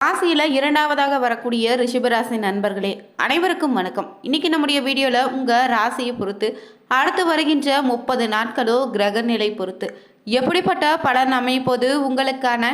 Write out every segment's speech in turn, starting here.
ராசியில் இரண்டாவதாக வரக்கூடிய ரிஷபராசி நண்பர்களே அனைவருக்கும் வணக்கம். இன்னைக்கு நம்முடைய வீடியோவில் உங்கள் ராசியை பொறுத்து அடுத்து வருகின்ற முப்பது நாட்களோ கிரக நிலை பொறுத்து எப்படிப்பட்ட பலன் அமைப்போது உங்களுக்கான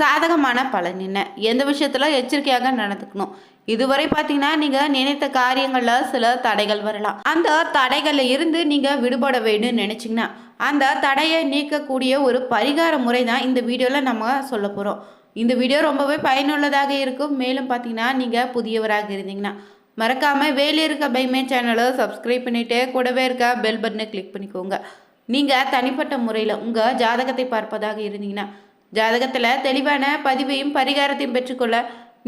சாதகமான பலன் என்ன? எந்த விஷயத்தில் எச்சரிக்கையாக நடந்துக்கணும்? இதுவரை பார்த்தீங்கன்னா நீங்கள் நினைத்த காரியங்களில் சில தடைகள் வரலாம். அந்த தடைகளில் இருந்து நீங்கள் விடுபட வேணும்னு நினச்சிங்கன்னா அந்த தடையை நீக்கக்கூடிய ஒரு பரிகார முறை தான் இந்த வீடியோவில் நம்ம சொல்ல போகிறோம் இந்த வீடியோ ரொம்பவே பயனுள்ளதாக இருக்கும். மேலும் பார்த்தீங்கன்னா நீங்கள் புதியவராக இருந்தீங்கன்னா மறக்காமல் வேலை இருக்க பைமே சேனலை சப்ஸ்கிரைப் பண்ணிவிட்டு கூடவே இருக்க பெல் பட்டனை கிளிக் பண்ணிக்கோங்க. நீங்கள் தனிப்பட்ட முறையில் உங்கள் ஜாதகத்தை பார்ப்பதாக இருந்தீங்கன்னா ஜாதகத்தில் தெளிவான பதிவையும் பரிகாரத்தையும் பெற்றுக்கொள்ள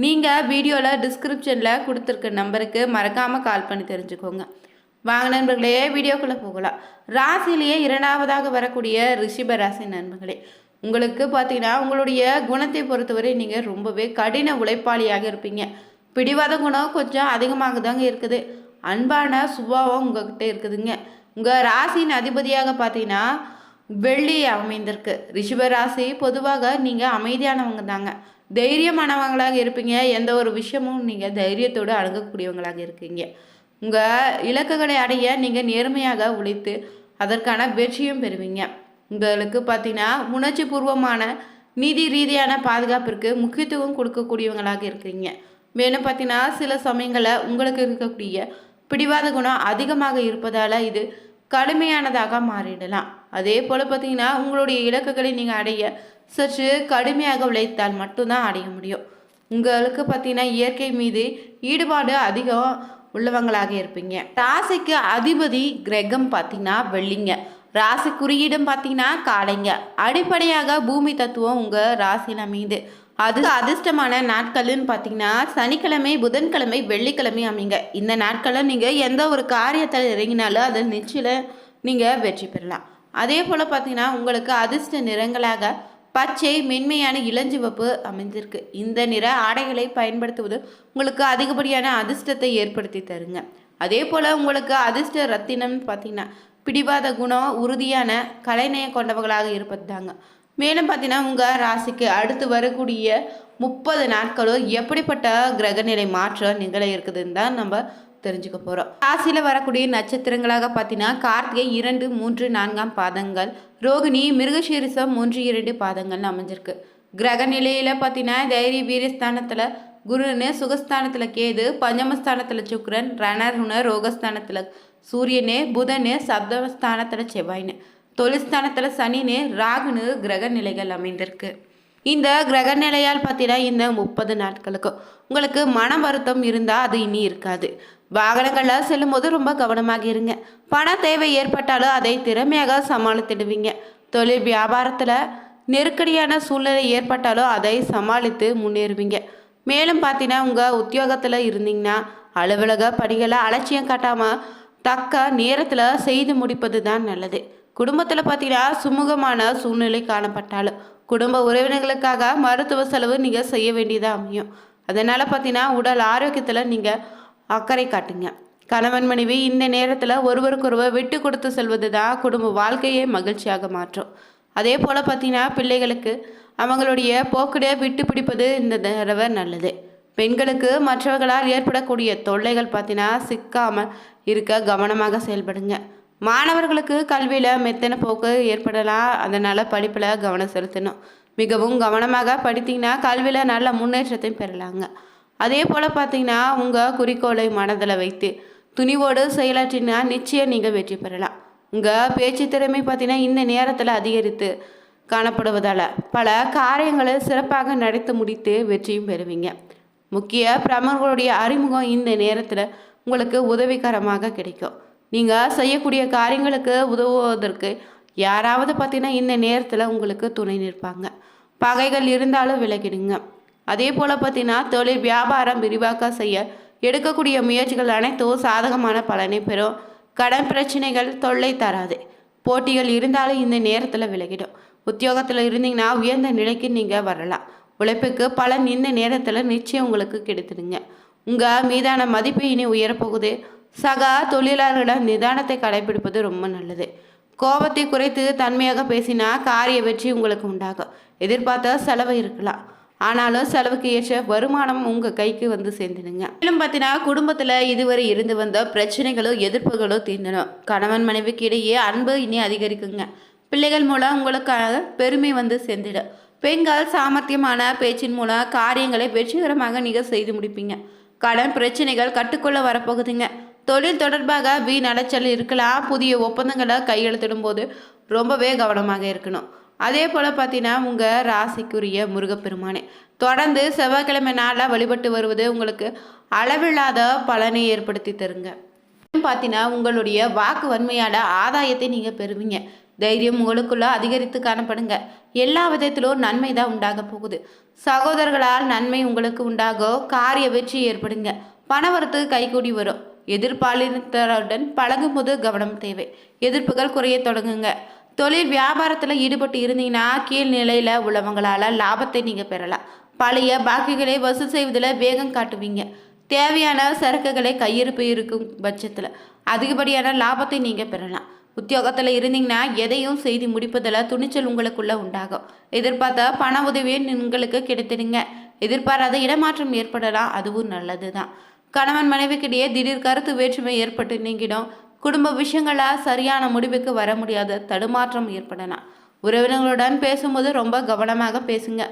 நீங்கள் வீடியோவில் டிஸ்கிரிப்ஷனில் கொடுத்துருக்க நம்பருக்கு மறக்காமல் கால் பண்ணி தெரிஞ்சுக்கோங்க. வாங்க நண்பர்களே வீடியோக்குள்ளே போகலாம். ராசிலேயே இரண்டாவதாக வரக்கூடிய ரிஷிப ராசி நண்பர்களே உங்களுக்கு பார்த்தீங்கன்னா உங்களுடைய குணத்தை பொறுத்தவரை நீங்கள் ரொம்பவே கடின உழைப்பாளியாக இருப்பீங்க. பிடிவாத குணம் கொஞ்சம் அதிகமாக தாங்க இருக்குது. அன்பான சுபாவம் உங்ககிட்ட இருக்குதுங்க. உங்கள் ராசியின் அதிபதியாக பார்த்தீங்கன்னா வெள்ளி அமைந்திருக்கு. ரிஷப ராசி பொதுவாக நீங்கள் அமைதியானவங்க தாங்க. தைரியமானவங்களாக இருப்பீங்க. எந்த ஒரு விஷயமும் நீங்கள் தைரியத்தோடு அணுகக்கூடியவங்களாக இருக்கீங்க. உங்கள் இலக்குகளை அடைய நீங்கள் நேர்மையாக உழைத்து அதற்கான வெற்றியும் பெறுவீங்க. உங்களுக்கு பார்த்தீங்கன்னா உணர்ச்சி பூர்வமான நிதி ரீதியான பாதுகாப்பிற்கு முக்கியத்துவம் கொடுக்கக்கூடியவங்களாக இருக்கிறீங்க. மேலும் பார்த்தீங்கன்னா சில சமயங்களில் உங்களுக்கு இருக்கக்கூடிய பிடிவாத குணம் அதிகமாக இருப்பதால் இது கடுமையானதாக மாறிடலாம். அதே போல் பார்த்தீங்கன்னா உங்களுடைய இலக்குகளை நீங்கள் அடைய சற்று கடுமையாக உழைத்தால் மட்டும்தான் அடைய முடியும். உங்களுக்கு பார்த்தீங்கன்னா இயற்கை மீது ஈடுபாடு அதிகம் உள்ளவங்களாக இருப்பீங்க. ராசிக்கு அதிபதி கிரகம் பார்த்தீங்கன்னா வெள்ளிங்க. ராசி குறியீடும் பார்த்தீங்கன்னா காளைங்க. அடிப்படையாக பூமி தத்துவம் உங்கள் ராசியில் அமையுது. அது அதிர்ஷ்டமான நாட்கள்னு பார்த்தீங்கன்னா சனிக்கிழமை புதன்கிழமை வெள்ளிக்கிழமை அமைங்க இந்த நாட்களில் நீங்கள் எந்த ஒரு காரியத்தில் இறங்கினாலும் அதை நிச்சயம் நீங்கள் வெற்றி பெறலாம். அதே போல் பார்த்தீங்கன்னா உங்களுக்கு அதிர்ஷ்ட நிறங்களாக பச்சை மென்மையான இளஞ்சிவப்பு அமைந்திருக்கு. இந்த நிற ஆடைகளை பயன்படுத்துவது உங்களுக்கு அதிகப்படியான அதிர்ஷ்டத்தை ஏற்படுத்தி தருங்க. அதே போல் உங்களுக்கு அதிர்ஷ்ட ரத்தினம்னு பார்த்தீங்கன்னா பிடிவாத குணம் உறுதியான கலைநயம் கொண்டவர்களாக இருப்பது தாங்க மேலும் பார்த்தீங்கன்னா உங்கள் ராசிக்கு அடுத்து வரக்கூடிய முப்பது நாட்களும் எப்படிப்பட்ட கிரகநிலை மாற்றம் நிகழ இருக்குதுன்னு தான் நம்ம தெரிஞ்சுக்க போகிறோம் ராசியில் வரக்கூடிய நட்சத்திரங்களாக பார்த்தீங்கன்னா கார்த்திகை இரண்டு மூன்று நான்காம் பாதங்கள் ரோகிணி மிருகசீரிசம் மூன்று இரண்டு பாதங்கள்னு அமைஞ்சிருக்கு. கிரக நிலையில் பார்த்தீங்கன்னா தைரிய வீரஸ்தானத்தில் குருன்னு சுகஸ்தானத்தில் கேது பஞ்சமஸ்தானத்தில் சுக்ரன் ரணருண ரோகஸ்தானத்தில் சூரியனு புதனு சப்தமஸ்தானத்தில் செவ்வாய்னு. தொழில்ஸ்தானத்தில் சனின்னு ராகுனு கிரக நிலைகள் அமைந்திருக்கு. இந்த கிரக நிலையால் பார்த்தீங்கன்னா இந்த முப்பது நாட்களுக்கு உங்களுக்கு மன வருத்தம் இருந்தால் அது இனி இருக்காது. வாகனங்களில் செல்லும்போது ரொம்ப கவனமாக இருங்க. பண தேவை ஏற்பட்டாலும் அதை திறமையாக சமாளித்திடுவீங்க. தொழில் வியாபாரத்தில் நெருக்கடியான சூழ்நிலை ஏற்பட்டாலும் அதை சமாளித்து முன்னேறுவீங்க. மேலும் பார்த்தீங்கன்னா உங்கள் உத்தியோகத்தில் இருந்தீங்கன்னா அலுவலக பணிகளை அலட்சியம் காட்டாமல் தக்க நேரத்தில் செய்து முடிப்பது தான் நல்லது. குடும்பத்தில் பார்த்தீங்கன்னா சுமூகமான சூழ்நிலை காணப்பட்டாலும் குடும்ப உறவினர்களுக்காக மருத்துவ செலவு நீங்கள் செய்ய வேண்டியதாக அமையும். அதனால் பார்த்தீங்கன்னா உடல் ஆரோக்கியத்தில் நீங்கள் அக்கறை காட்டுங்க. கணவன் மனைவி இந்த நேரத்தில் ஒருவருக்கொருவர் விட்டு கொடுத்து செல்வது தான் குடும்ப வாழ்க்கையை மகிழ்ச்சியாக மாற்றும். அதே போல் பார்த்தீங்கன்னா பிள்ளைகளுக்கு அவங்களுடைய போக்கிட விட்டு பிடிப்பது இந்த தடவை நல்லது. பெண்களுக்கு மற்றவர்களால் ஏற்படக்கூடிய தொல்லைகள் பார்த்தீங்கன்னா சிக்காமல் இருக்க கவனமாக செயல்படுங்க. மாணவர்களுக்கு கல்வியில் மெத்தன போக்கு ஏற்படலாம். அதனால் படிப்பில் கவனம் செலுத்தணும். மிகவும் கவனமாக படித்தீங்கன்னா கல்வியில் நல்ல முன்னேற்றத்தையும் பெறலாங்க. அதே போல் பார்த்தீங்கன்னா உங்கள் குறிக்கோளை மனதில் வைத்து துணிவோடு செயலாற்றினா நிச்சயம் நீங்கள் வெற்றி பெறலாம். உங்கள் பேச்சு திறமை பார்த்தீங்கன்னா இந்த நேரத்தில் அதிகரித்து காணப்படுவதால் பல காரியங்களை சிறப்பாக நடத்தி முடித்து வெற்றியும் பெறுவீங்க. முக்கிய பிரமுகர்களுடைய அறிமுகம் இந்த நேரத்தில் உங்களுக்கு உதவிகரமாக கிடைக்கும். நீங்கள் செய்யக்கூடிய காரியங்களுக்கு உதவுவதற்கு யாராவது பார்த்தீங்கன்னா இந்த நேரத்தில் உங்களுக்கு துணை நிற்பாங்க. பகைகள் இருந்தாலும் விலகிடுங்க. அதே போல் பார்த்தீங்கன்னா தொழில் வியாபாரம் விரிவாக்க செய்ய எடுக்கக்கூடிய முயற்சிகள் அனைத்தும் சாதகமான பலனை பெறும். கடன் பிரச்சனைகள் தொல்லை தராது. போட்டிகள் இருந்தாலும் இந்த நேரத்தில் விலகிடும். உத்தியோகத்தில் இருந்தீங்கன்னா உயர்ந்த நிலைக்கு நீங்கள் வரலாம். உழைப்புக்கு பலன் இந்த நேரத்தில் நிச்சயம் உங்களுக்கு கிடைத்துடுங்க. உங்கள் மீதான மதிப்பு இனி உயரப்போகுது. சகா தொழிலாளர்களிடம் நிதானத்தை கடைபிடிப்பது ரொம்ப நல்லது. கோபத்தை குறைத்து தன்மையாக பேசினா காரிய வெற்றி உங்களுக்கு உண்டாகும். எதிர்பார்த்த செலவு இருக்கலாம். ஆனாலும் செலவுக்கு ஏற்ற வருமானம் உங்கள் கைக்கு வந்து சேர்ந்துடுங்க. மேலும் பார்த்தீங்கன்னா குடும்பத்தில் இதுவரை இருந்து வந்த பிரச்சனைகளோ எதிர்ப்புகளோ தீர்ந்தணும் கணவன் மனைவிக்கு இடையே அன்பு இனி அதிகரிக்குங்க. பிள்ளைகள் மூலம் உங்களுக்காக பெருமை வந்து சேர்ந்துடும். பெண்கள் சாமர்த்தியமான பேச்சின் மூலம் காரியங்களை வெற்றிகரமாக நீங்கள் செய்து முடிப்பீங்க. கடன் பிரச்சனைகள் கட்டுக்குள்ள வரப்போகுதுங்க. தொழில் தொடர்பாக வீண் அலைச்சல் இருக்கலாம். புதிய ஒப்பந்தங்களை கையெழுத்திடும் போது ரொம்பவே கவனமாக இருக்கணும். அதே போல் பார்த்தீங்கன்னா உங்கள் ராசிக்குரிய முருகப்பெருமானே தொடர்ந்து செவ்வாய்க்கிழமை நாளில் வழிபட்டு வருவது உங்களுக்கு அளவில்லாத பலனை ஏற்படுத்தி தருங்க. பார்த்தீங்கன்னா உங்களுடைய வாக்கு வன்மையான ஆதாயத்தை நீங்கள் பெறுவீங்க. தைரியம் உங்களுக்குள்ள அதிகரித்து காணப்படுங்க. எல்லா விதத்திலும் நன்மை தான் உண்டாக போகுது. சகோதரர்களால் நன்மை உங்களுக்கு உண்டாக காரிய வெற்றி ஏற்படுங்க. பணவரத்து கைகூடி வரும். எதிர்பாலினத்தருடன் பழகும்போது கவனம் தேவை. எதிர்ப்புகள் குறைய தொடங்குங்க. தொழில் வியாபாரத்தில் ஈடுபட்டு இருந்தீங்கன்னா கீழ் நிலையில் உள்ளவங்களால் லாபத்தை நீங்கள் பெறலாம். பழைய பாக்கிகளை வசூல் செய்வதில் வேகம் காட்டுவீங்க. தேவையான சரக்குகளை கையிருப்பு இருக்கும் பட்சத்தில் அதிகப்படியான லாபத்தை நீங்கள் பெறலாம். உத்தியோகத்தில் இருந்தீங்கன்னா எதையும் செய்து முடிப்பதில் துணிச்சல் உங்களுக்குள்ளே உண்டாகும். எதிர்பார்த்த பண உதவியும் உங்களுக்கு கிடைத்திடுங்க. எதிர்பாராத இடமாற்றம் ஏற்படலாம் அதுவும் நல்லது தான் கணவன் மனைவிக்கிடையே திடீர் கருத்து வேற்றுமை ஏற்பட்டு நீங்கிடும். குடும்ப விஷயங்களால் சரியான முடிவுக்கு வர முடியாத தடுமாற்றம் ஏற்படலாம். உறவினர்களுடன் பேசும்போது ரொம்ப கவனமாக பேசுங்க.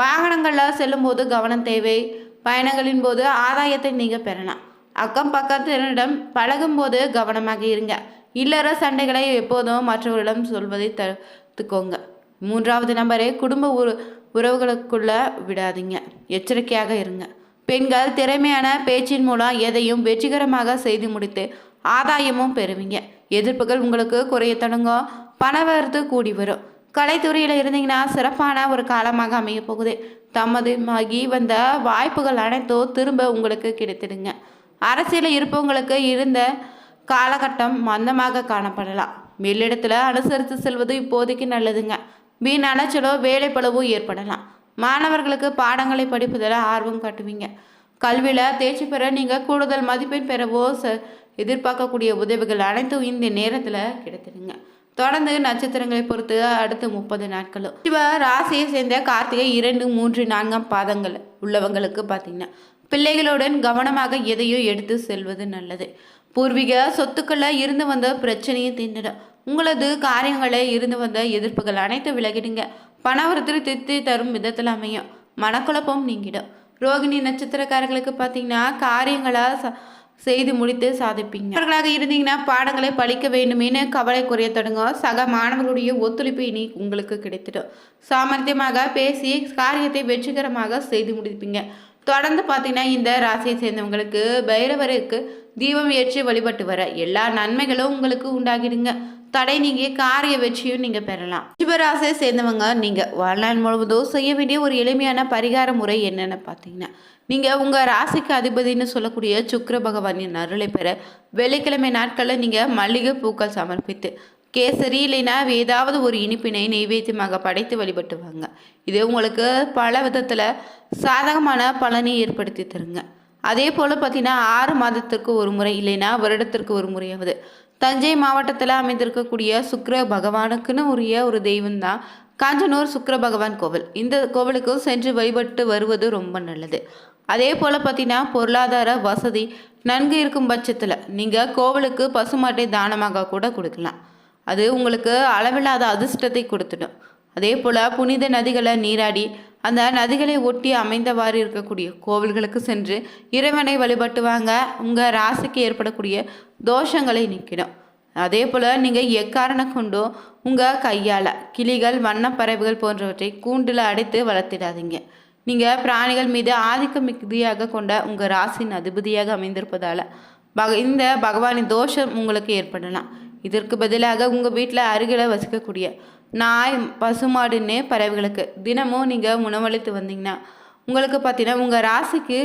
வாகனங்களில் செல்லும்போது கவனம் தேவை. பயணங்களின் போது ஆதாயத்தை நீங்கள் பெறலாம். அக்கம் பக்கத்தினரிடம் பழகும்போது கவனமாக இருங்க. இல்லற சண்டைகளை எப்போதும் மற்றவர்களிடம் சொல்வதை தடுத்துக்கோங்க. மூன்றாவது நம்பரை குடும்ப உறு உறவுகளுக்குள்ள விடாதீங்க. எச்சரிக்கையாக இருங்க. பெண்கள் திறமையான பேச்சின் மூலம் எதையும் வெற்றிகரமாக செய்து முடித்து ஆதாயமும் பெறுவீங்க. எதிர்ப்புகள் உங்களுக்கு குறைய தொடங்கும். பணவரத்து கூடி வரும். கலைத்துறையில் இருந்தீங்கன்னா சிறப்பான ஒரு காலமாக அமைய போகுது. தமதுமாகி வந்த வாய்ப்புகள் அனைத்தும் திரும்ப உங்களுக்கு கிடைத்திடுங்க. அரசியலில் இருப்பவங்களுக்கு இருந்த காலகட்டம் மந்தமாக காணப்படலாம். மேலிடத்தில் அனுசரித்து செல்வது இப்போதைக்கு நல்லதுங்க. வீண் அலைச்சலோ வேலைப்பளவோ ஏற்படலாம். மாணவர்களுக்கு பாடங்களை படிப்பதில் ஆர்வம் காட்டுவீங்க. கல்வியில் தேர்ச்சி பெற நீங்கள் கூடுதல் மதிப்பெண் பெறவோ ச எதிர்பார்க்கக்கூடிய உதவிகள் அனைத்தும் இந்த நேரத்தில் கிடைத்துடுங்க தொடர்ந்து நட்சத்திரங்களை பொறுத்து அடுத்த முப்பது நாட்களும். சிவ ராசியை சேர்ந்த கார்த்திகை இரண்டு மூன்று நான்காம் பாதங்கள் உள்ளவங்களுக்கு பார்த்தீங்கன்னா பிள்ளைகளுடன் கவனமாக எதையோ எடுத்து செல்வது நல்லது. பூர்வீக சொத்துக்களில் இருந்து வந்த பிரச்சனையை தீண்டிடும் உங்களது காரியங்களை இருந்து வந்த எதிர்ப்புகள் அனைத்து விலகிடுங்க. பணவரத்தில் திருத்தி தரும் விதத்தில் அமையும். மனக்குழப்பம் நீங்கிடும் ரோகிணி நட்சத்திரக்காரர்களுக்கு பார்த்தீங்கன்னா காரியங்களாக ச செய்து முடித்து சாதிப்பீங்க. அவர்களாக இருந்தீங்கன்னா பாடங்களை படிக்க வேண்டுமேனு கவலை குறைய தொடங்கும். சக மாணவர்களுடைய ஒத்துழைப்பு இனி உங்களுக்கு கிடைத்திடும். சாமர்த்தியமாக பேசி காரியத்தை வெற்றிகரமாக செய்து முடிப்பீங்க. தொடர்ந்து பார்த்தீங்கன்னா இந்த ராசியை சேர்ந்தவங்களுக்கு பைரவருக்கு தீபம் ஏற்றி வழிபட்டு வர எல்லா நன்மைகளும் உங்களுக்கு உண்டாகிடுங்க. தடை நீங்க காரிய வெற்றியும் நீங்க பெறலாம். சிவராசியை சேர்ந்தவங்க நீங்க வாழ்நாள் முழுவதும் செய்ய வேண்டிய ஒரு எளிமையான பரிகார முறை என்னன்னு பார்த்தீங்கன்னா நீங்க உங்க ராசிக்கு அதிபதினு சொல்லக்கூடிய சுக்கர பகவானின் அருளை பெற வெள்ளிக்கிழமை நாட்களில் நீங்க மல்லிகை பூக்கள் சமர்ப்பித்து கேசரி இல்லைன்னா ஏதாவது ஒரு இனிப்பினை நெய்வேத்தியமாக படைத்து வழிபட்டு வாங்க. இது உங்களுக்கு பல விதத்தில் சாதகமான பலனை ஏற்படுத்தி தருங்க. அதே போல் பார்த்தீங்கன்னா ஆறு மாதத்திற்கு ஒரு முறை இல்லைன்னா வருடத்திற்கு ஒரு முறையாவது. தஞ்சை மாவட்டத்தில் அமைந்திருக்கக்கூடிய சுக்கர பகவானுக்குன்னு உரிய ஒரு தெய்வம் தான் காஞ்சனூர் சுக்கர பகவான் கோவில். இந்த கோவிலுக்கும் சென்று வழிபட்டு வருவது ரொம்ப நல்லது. அதே போல் பார்த்தீங்கன்னா பொருளாதார வசதி நன்கு இருக்கும் பட்சத்தில் நீங்கள் கோவிலுக்கு பசுமாட்டை தானமாக கூட கொடுக்கலாம். அது உங்களுக்கு அளவில்லாத அதிர்ஷ்டத்தை கொடுத்துடும். அதே போல் புனித நதிகளை நீராடி அந்த நதிகளை ஒட்டி அமைந்தவாறு இருக்கக்கூடிய கோவில்களுக்கு சென்று இறைவனை வழிபட்டுவாங்க. உங்கள் ராசிக்கு ஏற்படக்கூடிய தோஷங்களை நிற்கிடும் அதே போல் நீங்கள் எக்காரணம் கொண்டும் உங்கள் கையால் கிளிகள் வண்ணப்பறவைகள் போன்றவற்றை கூண்டில் அடைத்து வளர்த்திடாதீங்க. நீங்கள் பிராணிகள் மீது ஆதிக்க மிகுதியாக கொண்ட உங்கள் ராசியின் அதிபதியாக அமைந்திருப்பதால் பக இந்த பகவானின் தோஷம் உங்களுக்கு ஏற்படலாம். இதற்கு பதிலாக உங்கள் வீட்டில் அருகில் வசிக்கக்கூடிய நாய் பசுமாடுன்னு பறவைகளுக்கு. தினமும் நீங்கள் உணவளித்து வந்தீங்கன்னா உங்களுக்கு பார்த்தீங்கன்னா உங்கள் ராசிக்கு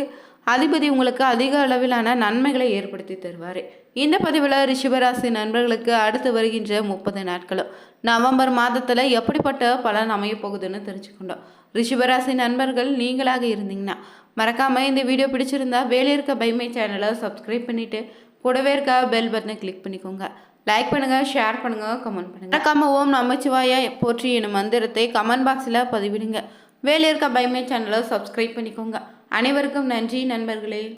அதிபதி உங்களுக்கு அதிக அளவிலான நன்மைகளை ஏற்படுத்தி தருவார். இந்த பதிவில் ரிஷபராசி நண்பர்களுக்கு அடுத்து வருகின்ற முப்பது நாட்களும் நவம்பர் மாதத்தில் எப்படிப்பட்ட பலன் அமைய போகுதுன்னு தெரிஞ்சுக்கொண்டோம். ரிஷபராசி நண்பர்கள் நீங்களாக இருந்தீங்கன்னா மறக்காமல் இந்த வீடியோ பிடிச்சிருந்தா வேலை இருக்க பைமை சேனலை சப்ஸ்கிரைப் பண்ணிவிட்டு கூடவே இருக்க பெல் பட்டனை கிளிக் பண்ணிக்கோங்க. லைக் பண்ணுங்கள் ஷேர் பண்ணுங்கள் கமெண்ட் பண்ணுங்கள் மறக்காம ஓம் நமச்சிவாய போற்றி எனும் மந்திரத்தை கமெண்ட் பாக்ஸில் பதிவிடுங்க. வேலை இருக்க சேனலை சப்ஸ்கிரைப் பண்ணிக்கோங்க. அனைவருக்கும் நன்றி நண்பர்களே.